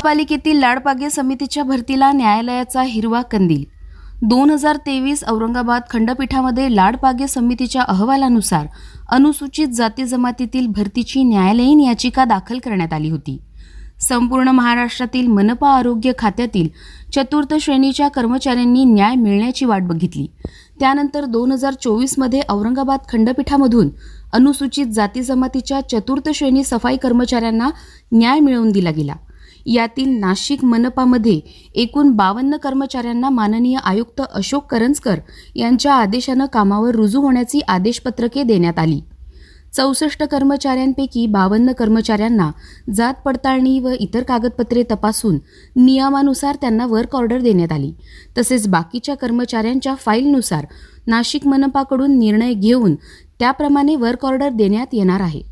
महापालिकेतील लाडपागे समितीच्या भरतीला न्यायालयाचा हिरवा कंदील. दोन हजार तेवीस औरंगाबाद खंडपीठामध्ये लाडपागे समितीच्या अहवालानुसार अनुसूचित जाती जमातीतील भरतीची न्यायालयीन याचिका दाखल करण्यात आली होती. संपूर्ण महाराष्ट्रातील मनपा आरोग्य खात्यातील चतुर्थ श्रेणीच्या कर्मचाऱ्यांनी न्याय मिळण्याची वाट बघितली. त्यानंतर दोन हजार चोवीसमध्ये औरंगाबाद खंडपीठामधून अनुसूचित जाती जमातीच्या चतुर्थ श्रेणी सफाई कर्मचाऱ्यांना न्याय मिळवून दिला गेला. यातील नाशिक मनपामध्ये एकूण बावन्न कर्मचाऱ्यांना माननीय आयुक्त अशोक करंजकर यांच्या आदेशानं कामावर रुजू होण्याची आदेशपत्रके देण्यात आली. चौसष्ट कर्मचाऱ्यांपैकी बावन्न कर्मचाऱ्यांना जात पडताळणी व इतर कागदपत्रे तपासून नियमानुसार त्यांना वर्क ऑर्डर देण्यात आली. तसेच बाकीच्या कर्मचाऱ्यांच्या फाईलनुसार नाशिक मनपाकडून निर्णय घेऊन त्याप्रमाणे वर्क ऑर्डर देण्यात येणार आहे.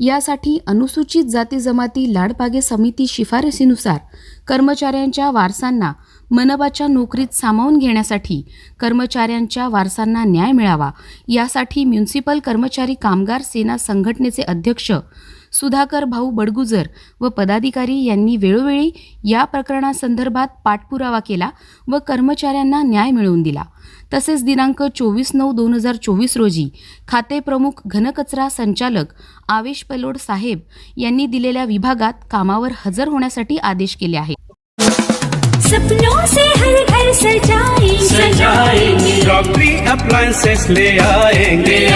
यासाठी अनुसूचित जाती जमाती लाडपागे समिती शिफारसीनुसार कर्मचाऱ्यांच्या वारसांना मनपाच्या नोकरीत सामावून घेण्यासाठी कर्मचाऱ्यांच्या वारसांना न्याय मिळावा. यासाठी म्युन्सिपल कर्मचारी कामगार सेना संघटनेचे अध्यक्ष सुधाकर भाऊ बडगुजर व पदाधिकारी यांनी वेळोवेळी या प्रकरणासंदर्भात पाठपुरावा केला व कर्मचाऱ्यांना न्याय मिळवून दिला. तसेच दिनांक चोवीस नऊ दोन हजार चोवीस रोजी खाते प्रमुख घनकचरा संचालक आवेश पलोड साहेब यांनी दिलेल्या विभागात कामावर हजर होण्यासाठी आदेश केले आहेत. सपनों से हर घर सजाएंगे. सजाएंगे। डॉक्टरी अप्लायंसेस ले आएंगे।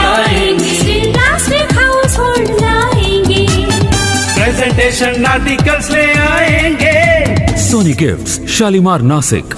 प्रेजेंटेशन आर्टिकल्स ले आएंगे Sony Gifts, Shalimar Nasik.